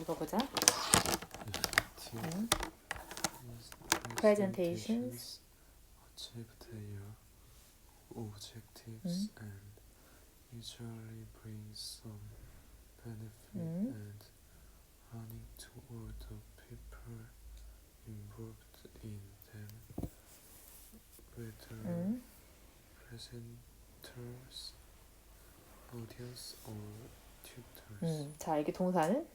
읽어보자. 음. presentations their objectives 음. and usually bring some benefit 음. and learning to all the people involved in them, whether 음. presenters, audience, or tutors. 음. 자, 이게 동사는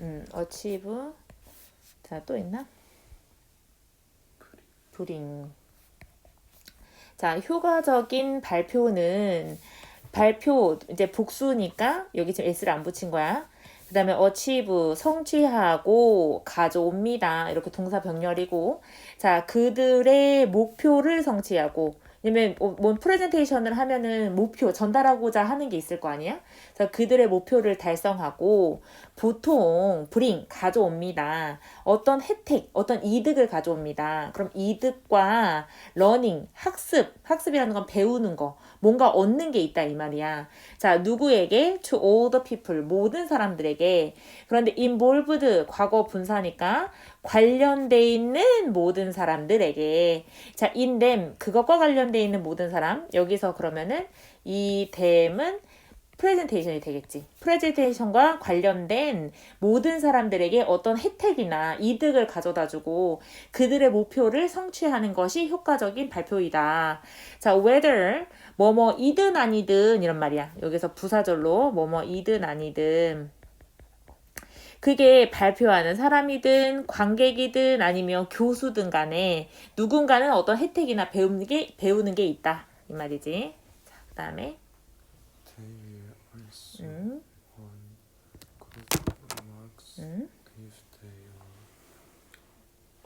음, achieve. 자, 또 있나? bring. 자, 효과적인 발표는 발표 이제 복수니까 여기 지금 s를 안 붙인 거야. 그다음에 achieve 성취하고 가져옵니다. 이렇게 동사 병렬이고 자, 그들의 목표를 성취하고 왜냐면 뭐, 뭔 프레젠테이션을 하면은 목표 전달하고자 하는 게 있을 거 아니야? 그래서 그들의 목표를 달성하고 보통 bring 가져옵니다. 어떤 혜택, 어떤 이득을 가져옵니다. 그럼 이득과 learning 학습, 학습이라는 건 배우는 거, 뭔가 얻는 게 있다 이 말이야. 자, 누구에게? to all the people 모든 사람들에게. 그런데 involved 과거 분사니까 관련돼 있는 모든 사람들에게. 자, in them 그것과 관련돼 있는 모든 사람. 여기서 그러면은 이 them은 프레젠테이션이 되겠지. 프레젠테이션과 관련된 모든 사람들에게 어떤 혜택이나 이득을 가져다 주고 그들의 목표를 성취하는 것이 효과적인 발표이다. 자, whether 뭐뭐이든 아니든 이런 말이야. 여기서 부사절로 뭐뭐이든 아니든 그게 발표하는 사람이든 관객이든 아니면 교수든 간에 누군가는 어떤 혜택이나 배우는 게 배우는 게 있다. 이 말이지. 자, 그 다음에 They will 음, 음,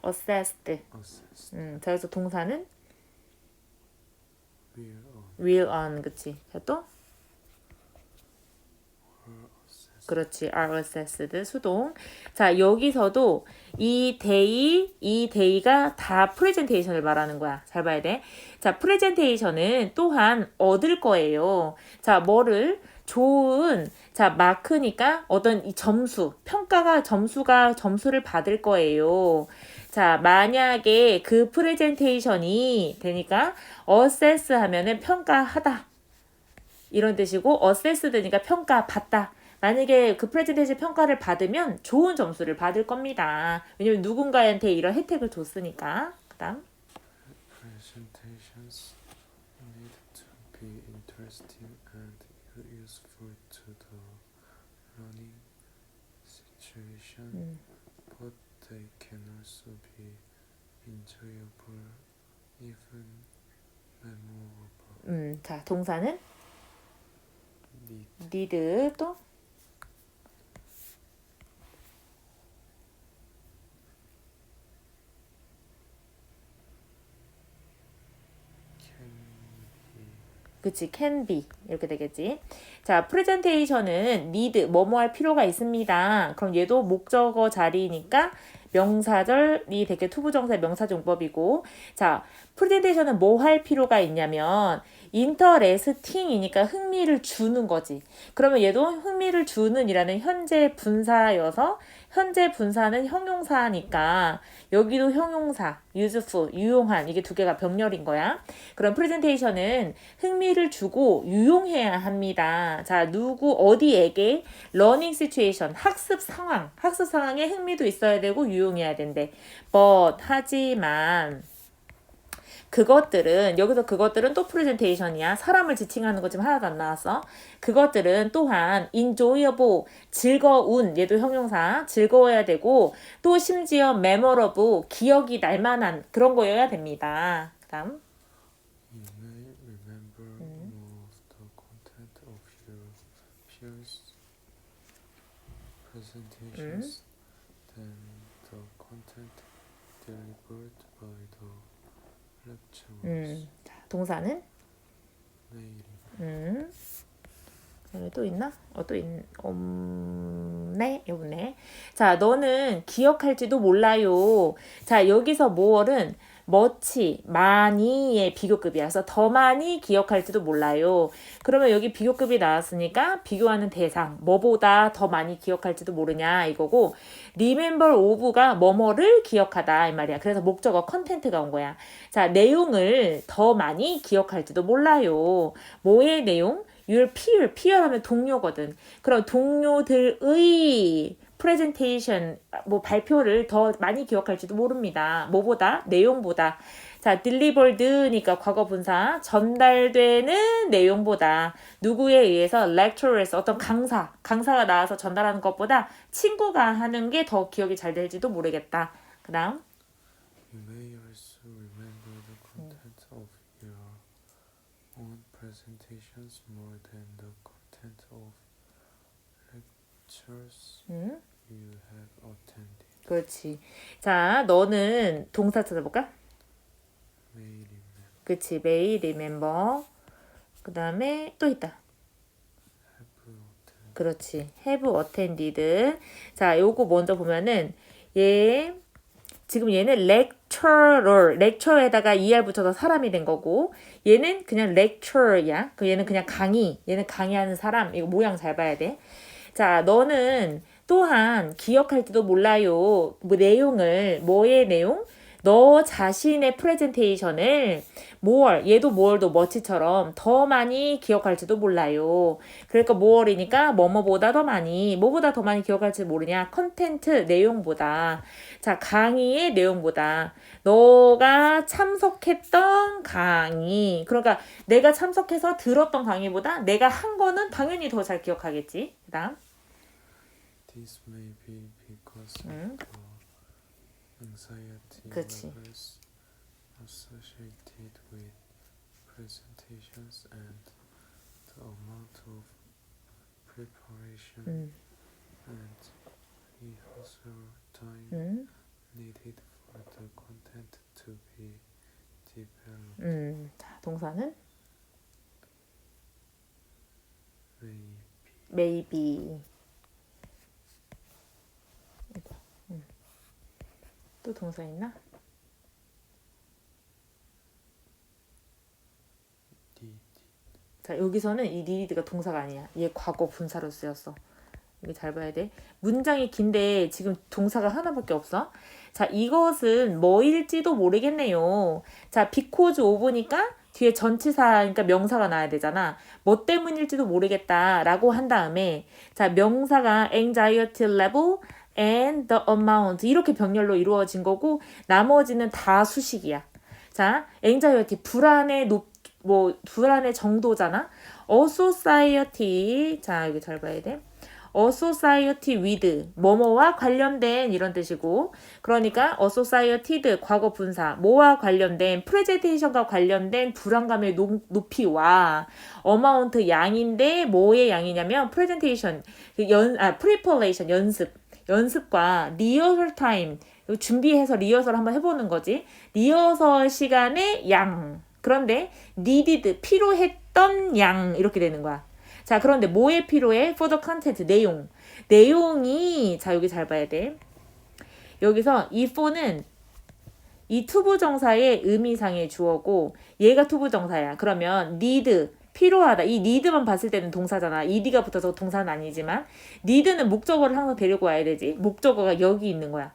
assessed. assessed. 음, 자, 그래서 동사는 Will on will on 그치? 자, 또 assessed. 그렇지. are assessed 수동. 자, 여기서도 이 day, 이 day가 다 프레젠테이션을 말하는 거야. 잘 봐야 돼. 자, 프레젠테이션은 또한 얻을 거예요. 자, 뭐를 좋은 자, 마크니까 어떤 이 점수, 평가가 점수가 점수를 받을 거예요. 자, 만약에 그 프레젠테이션이 되니까 assess 하면은 평가하다. 이런 뜻이고 assessed니까 평가 받다. 만약에 그 프레젠테이션 평가를 받으면 좋은 점수를 받을 겁니다. 왜냐면 누군가한테 이런 혜택을 줬으니까. 그다음 Presentations need to be interesting and useful to the learning situation, 음. but they can also be enjoyable, even memorable. 음, 자, 동사는 Need need 또 can be 그치 can be 이렇게 되겠지. 자, 프레젠테이션은 need 뭐뭐 할 필요가 있습니다. 그럼 얘도 목적어 자리니까 명사절이 되게 투부정사의 명사용법이고 자, 프레젠테이션은 뭐 할 필요가 있냐면 인터레스팅이니까 흥미를 주는 거지. 그러면 얘도 흥미를 주는이라는 현재 분사여서 현재 분사는 형용사니까 여기도 형용사, useful, 유용한 이게 두 개가 병렬인 거야. 그럼 프레젠테이션은 흥미를 주고 유용해야 합니다. 자, 누구 어디에게 learning situation, 학습 상황, 학습 상황에 흥미도 있어야 되고 유용해야 된대. but 하지만 그것들은 여기서 그것들은 또 프레젠테이션이야. 사람을 지칭하는 거 지금 하나도 안 나왔어. 그것들은 또한 enjoyable 즐거운 얘도 형용사 즐거워야 되고 또 심지어 memorable 기억이 날 만한 그런 거여야 됩니다. 그다음 presentations than the content delivered. 음, 자, 동사는 내일이 음. 여기 또 있나? 어, 또 있, 없네? 여보네. 자, 너는 기억할지도 몰라요. 자, 여기서 뭐는 much, 많이의 비교급이라서 더 많이 기억할지도 몰라요. 그러면 여기 비교급이 나왔으니까 비교하는 대상, 뭐보다 더 많이 기억할지도 모르냐 이거고 remember of가 뭐뭐를 기억하다 이 말이야. 그래서 목적어 컨텐트가 온 거야. 자, 내용을 더 많이 기억할지도 몰라요. 뭐의 내용? your peer, peer 하면 동료거든. 그럼 동료들의 프레젠테이션 뭐 발표를 더 많이 기억할지도 모릅니다. 뭐보다 내용보다 자 delivered니까 과거 분사 전달되는 내용보다 누구에 의해서 lecturer에서 어떤 강사 강사가 나와서 전달하는 것보다 친구가 하는 게 더 기억이 잘 될지도 모르겠다. 그다음 You may also remember the content of your own presentations more than the content of lectures 음 you have attended. 그렇지. 자 너는 동사 찾아볼까? May remember 그치 may remember 그 다음에 또 있다. have attended. 그렇지. have attended. 자, 요거 먼저 보면은 얘 지금 얘는 lecturer, lecture에다가 er 붙여서 사람이 된 거고 얘는 그냥 lecture야. 그 얘는 그냥 강의. 얘는 강의하는 사람. 이거 모양 잘 봐야 돼. 자, 너는 또한 기억할지도 몰라요. 뭐 내용을 뭐의 내용? 너 자신의 프레젠테이션을 more 얘도 more도 much처럼 더 많이 기억할지도 몰라요. 그러니까 more이니까 뭐뭐보다 더 많이 뭐보다 더 많이 기억할지 모르냐 컨텐트 내용보다 자 강의의 내용보다 너가 참석했던 강의 그러니까 내가 참석해서 들었던 강의보다 내가 한 거는 당연히 더 잘 기억하겠지 그다음 This may be because 음. of the anxiety 그치. levels associated with presentations and the amount of preparation 음, and rehearsal time 음, needed for the content to be developed. 음. 자 동사는 May maybe 또 동사 있나? 자 여기서는 이 need가 동사가 아니야. 얘 과거 분사로 쓰였어. 이게 잘 봐야 돼. 문장이 긴데 지금 동사가 하나밖에 없어. 자 이것은 뭐일지도 모르겠네요. 자 because of니까 뒤에 전치사 그러니까 명사가 나야 되잖아. 뭐 때문일지도 모르겠다라고 한 다음에 자 명사가 anxiety level and the amount 이렇게 병렬로 이루어진 거고 나머지는 다 수식이야. 자 anxiety 불안의 높 뭐 불안의 정도잖아. A society 자 여기 잘 봐야 돼. A society with 뭐뭐와 관련된 이런 뜻이고 그러니까 A society 과거 분사 뭐와 관련된 프레젠테이션과 관련된 불안감의 높, 높이와 어마운트 양인데 뭐의 양이냐면 프레젠테이션 연아 프리퍼레이션 연습 연습과 리허설 타임 준비해서 리허설 한번 해보는 거지 리허설 시간의 양 그런데 needed 필요했던 양 이렇게 되는 거야. 자 그런데 뭐에 필요해? for the content 내용 내용이 자 여기 잘 봐야 돼. 여기서 이 for는 이 투부정사의 의미상의 주어고 얘가 투부정사야. 그러면 need 필요하다. 이 need만 봤을 때는 동사잖아. ed가 붙어서 동사는 아니지만 need는 목적어를 항상 데리고 와야 되지. 목적어가 여기 있는 거야.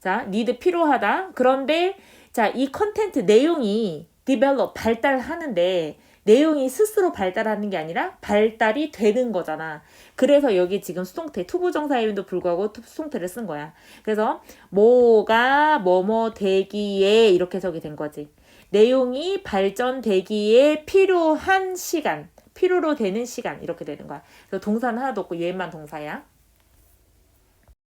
자, need 필요하다. 그런데 자, 이 컨텐트 내용이 develop 발달하는데 내용이 스스로 발달하는 게 아니라 발달이 되는 거잖아. 그래서 여기 지금 수동태 투부정사임에도 불구하고 투- 수동태를 쓴 거야. 그래서 뭐가 뭐뭐 되기에 이렇게 적이 된 거지. 내용이 발전되기에 필요한 시간, 필요로 되는 시간 이렇게 되는 거야. 그래서 동사는 하나도 없고 얘만 동사야.